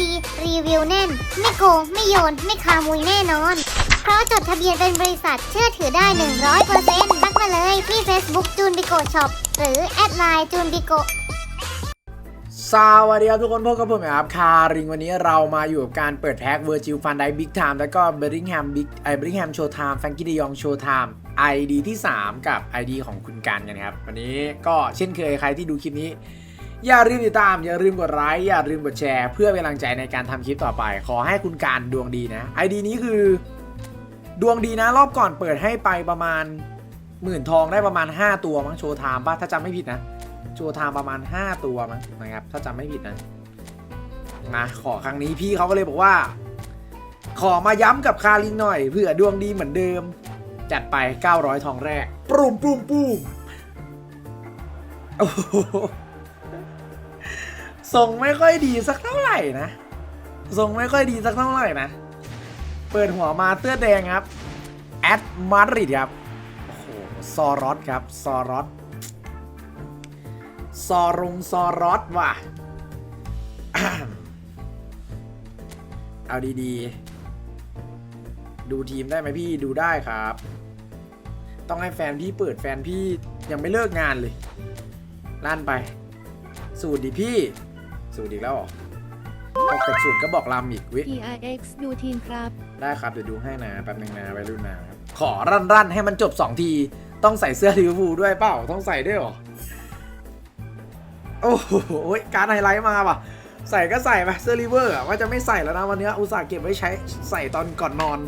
รีวิวแน่น ไม่โกงไม่โยน ไม่คามุยแน่นอน เพราะจดทะเบียนเป็นบริษัทเชื่อถือได้ 100%ทักมาเลยที่ Facebook จูนบิโกช็อปหรือแอดไลน์จูนบิโกสวัสดีครับทุกคนพบกับผมครับคาริงวันนี้เรามาอยู่กับการเปิดแพ็กเวอร์จิลฟันไดบิ๊กไทม์แล้วก็เบริงแฮมบิ๊กไอเบริงแฮมโชว์ไทม์แฟรงกี้เดยองโชว์ไทม์ไอดีที่ 3 กับ ID ของคุณกันกันครับ วันนี้ก็เช่นเคยใครที่ดูคลิปนี้ อย่าลืมติดตาม อย่าลืมกดไลค์อย่าลืมกดแชร์ เพื่อเป็นกำลังใจในการทำคลิปต่อไป ขอให้คุณการดวงดีนะ ID นี้คือ ดวงดีนะรอบก่อนเปิดให้ไปประมาณหมื่นทองได้ประมาณ 5 ตัวมั้งโชว์ไทม์ป่ะถ้าจำไม่ผิดนะโชว์ไทม์ประมาณ 5 ตัวมั้งนะครับถ้าจำไม่ผิดนะมาขอครั้งนี้พี่เขาก็เลยบอกว่า ขอมาย้ำกับคาริงหน่อยเผื่อดวงดีเหมือนเดิม จัดไป 900 ทองแรกปุ้มปุ้มปุ้มโอ้ โหส่งไม่ค่อยดีสักเท่าไหร่นะส่งไม่ค่อยดีสักเท่าไหร่นะ เปิดหัวมาเสื้อแดงครับ แอดมาดริดครับ โอ้โห ซอรอสครับ ซอรอส ซอรงซอรอสว่ะ เอาดีๆ ดูทีมได้ไหมพี่ ดูได้ครับ ต้องให้แฟนพี่เปิดแฟนพี่ยังไม่เลิกงานเลยลั่นไป สูตรดิพี่ สูตรอีกแล้วเหรอบอกแต่สูตรก็บอกลำอีกวิ PRX ดูทีมครับ ได้ครับ เดี๋ยวดูให้นะแป๊บนึงนะไปรุ่นนะครับขอรันรันๆให้มันจบ 2 ที ต้องใส่เสื้อลิเวอร์พูลด้วยเปล่า ต้องใส่ด้วยเหรอ โอ้โหการดไฮไลท์มาป่ะ ใส่ก็ใส่ไปเสื้อลิเวอร์อะว่าจะไม่ใส่แล้วนะวันนี้อุตส่าห์เก็บไว้ใช้ใส่ตอนก่อนนอน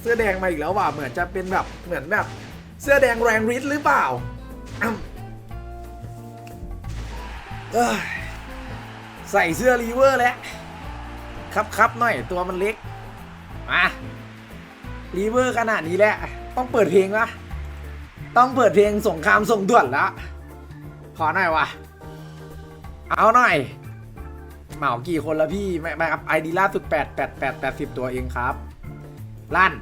เสื้อแดงมาอีกแล้วว่ะเหมือนจะเป็นแบบเหมือนแบบเสื้อแดงแรงฤทธิ์หรือเปล่าอ้ำเอ้ย ใส่เสื้อลิเวอร์แล้วครับครับหน่อยตัวมันเล็ก มารีเวอร์ขนาดนี้แหละ ต้องเปิดเพลงวะต้องเปิดเพลงสงครามส่งด่วนละขอหน่อยวะเอาหน่อย เหมากี่คนละพี่ ไม่ไม่ครับไอดีล่าสุด8 8 8 80ตัวเองครับ ลั่น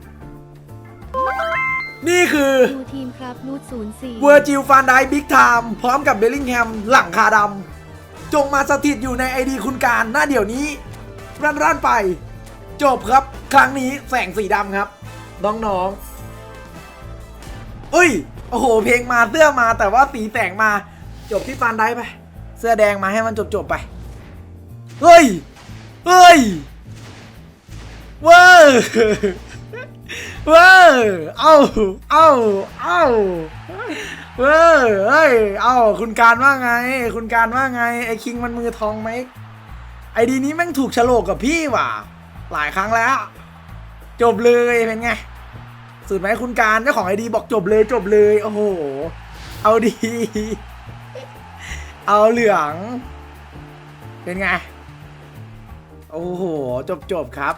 นี่คือดูทีมครับนูดศูนย์สี่เวอร์จิลฟานไดบิ๊กไทม์พร้อมกับเบลลิงแฮมหลังคาดำ จงมาสถิตอยู่ในไอดีคุณการหน้าเดี๋ยวนี้ รันรันไป จบครับ ครั้งนี้แสงสีดำครับ น้องๆเอ้ย โอ้โห เพลงมาเสื้อมาแต่ว่าสีแสงมา จบที่ฟานได้ไป เสื้อแดงมาให้มันจบๆไป เฮ้ย เฮ้ยเว้อเว้อเอ้า เอ้า เอ้า เว้อเฮ้ย เอ้า คุณการว่าไง คุณการว่าไง ไอ้คิงมันมือทองไหม ไอดีนี้แม่งถูกฉลกกับพี่ว่ะ หลายครั้งแล้ว จบเลยเป็นไง สุดไหมคุณการเจ้าของไอดีบอกจบเลยจบเลย โอ้โห เอาดี เอาเหลือง เป็นไง โอ้โห จบจบครับ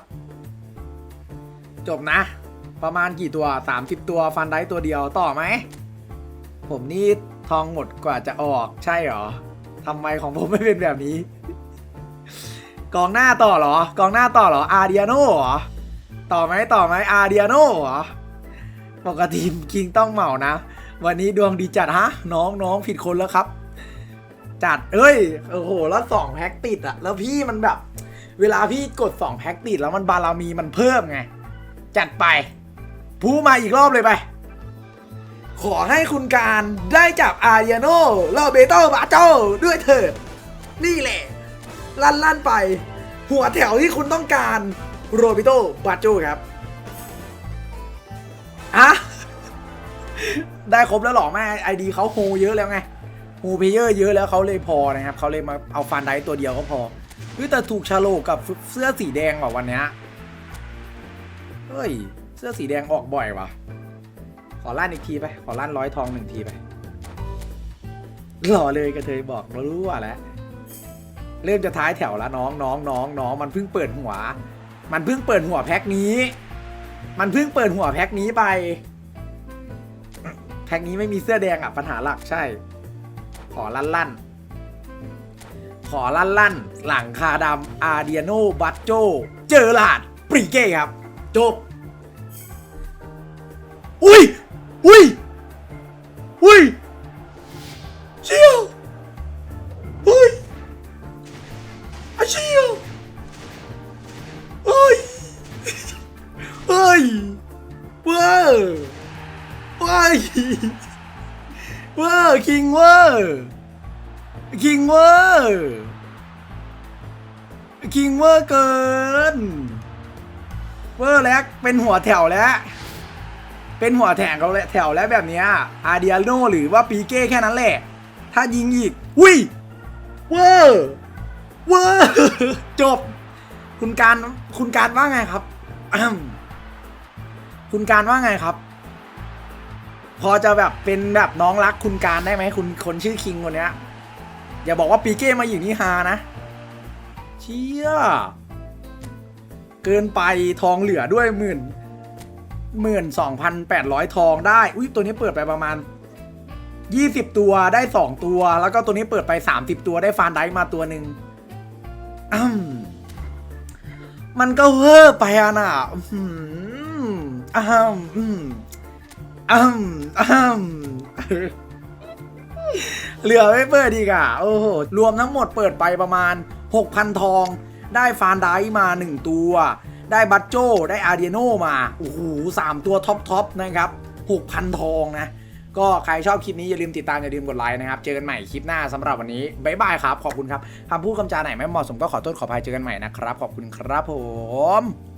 จบนะ ประมาณกี่ตัว 30 ตัว ฟันได้ตัวเดียวต่อไหม ผมนี่ทองหมดกว่าจะออกใช่หรอทำไมของผมไม่เป็นแบบนี้ กองหน้าต่อหรอ กองหน้าต่อหรอ อาร์เดียโนเหรอ ต่อไหมต่อไหมอาร์เดียโนเหรอ ปกติคิงต้องเหมานะ วันนี้ดวงดีจัดฮะ น้องน้องผิดคนแล้วครับ จัดเอ้ย โอ้โห แล้วสองแพ็กติดอะแล้วพี่มันแบบ เวลาพี่กดสองแพ็กติดแล้วมันบารามีมันเพิ่มไง จัดไป พูมาอีกรอบเลยไป ขอให้คุณการได้จับอาเดียโนโรเบโตบาโจด้วยเถิด นี่แหละ ลั่นลั่นไป หัวแถวที่คุณต้องการโรเบโตบาโจครับอะได้ครบแล้วหรอแม่ไอดีเขาโฮเยอะแล้วไงโฮเพเยอร์เยอะแล้วเขาเลยพอนะครับเขาเลยมาเอาฟันไดตัวเดียวก็พอเฮ้ยแต่ถูกชาโลกับเสื้อสีแดงว่ะวันเนี้ยเฮ้ย เสื้อสีแดงออกบ่อยว่ะ ลั่นอีกทีไป ขอลั่นร้อยทองหนึ่งทีไปหล่อเลยกระเทยบอกเรารู้ว่าแล้วเริ่มจะท้ายแถวแล้วน้องน้องน้องน้องมันเพิ่งเปิดหัว มันเพิ่งเปิดหัวแพ็คนี้ มันเพิ่งเปิดหัวแพ็คนี้ไป แพ็คนี้ไม่มีเสื้อแดงอะปัญหาหลักใช่ ขอลั่นลั่นขอลั่นลั่นหลังคาดำอาเดียโนบัตโจ เจอหลาดปรีเก้ครับ จบ อุ้ย อุ้ยอุ้ยเชี่ยวอุ้ยอาเชี่ยวเฮ้ยเฮ้ยเวอร์เฮ้ยเวอร์คิงเวอร์คิงเวอร์คิงเวอร์เกินเวอร์แล้วเป็นหัวแถวแล้ว เป็นหัวแถงเขาแถวแล้วแบบนี้อาเดียโนหรือว่าปีเก้แค่นั้นแหละ ถ้ายิงอีกอุ้ยเวอร์เวอร์จบ คุณการคุณการว่าไงครับ คุณการว่าไงครับ พอจะแบบเป็นแบบน้องรักคุณการได้ไหมคุณคนชื่อคิงคนเนี้ยอย่าบอกว่าปีเก้มาอยู่นี่ฮานะ เชี่ยเกินไปทองเหลือด้วยหมื่น หมื่นสองพันแปดร้อยทองได้ อุ้ยตัวนี้เปิดไปประมาณยี่สิบตัวได้สองตัว แล้วก็ตัวนี้เปิดไปสามสิบตัวได้ฟานไดมาตัวหนึ่งอ้ำมันก็เวอร์ไปอะน่ะอื้อหืออ้าวอืมอ้ำอ้ำเหลือไม่เปิดอีกอะ โอ้โห รวมทั้งหมดเปิดไปประมาณ 6,000 ทอง ได้ฟานไดมา 1 ตัว ได้บัตโจได้อาเดียโนมาโอ้โหสามตัวท็อปทอปนะครับหกพันทองนะ ก็ใครชอบคลิปนี้อย่าลืมติดตามอย่าลืมกดไลค์นะครับ เจอกันใหม่คลิปหน้าสำหรับวันนี้บ๊ายบายครับ ขอบคุณครับคำพูดคำจาไหนไม่เหมาะสมก็ขอโทษขออภัยเจอกันใหม่นะครับ ขอบคุณครับผม